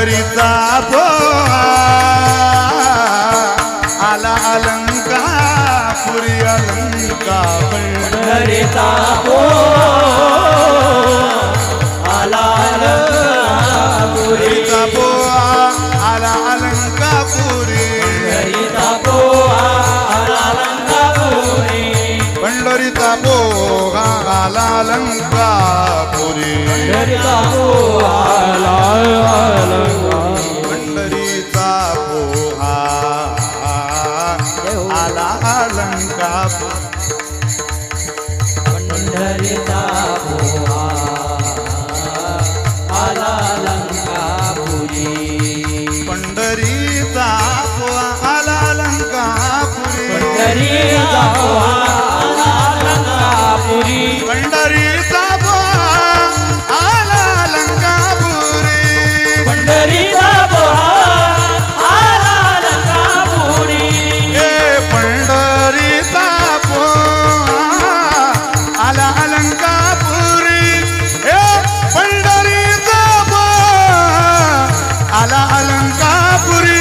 पंढरीचा भोवा आला अलंका पुरी अलंका पंढरीचा आला पुरीचा बोवा आला अलंका पुरी. पंढरीचा बोहा आला अलंका पुरी. पंढरीचा भोवा आला लंकापुरी पंढरीचा पंढरी पंढरपुरी ए पंढरी आला अलंकापुरी.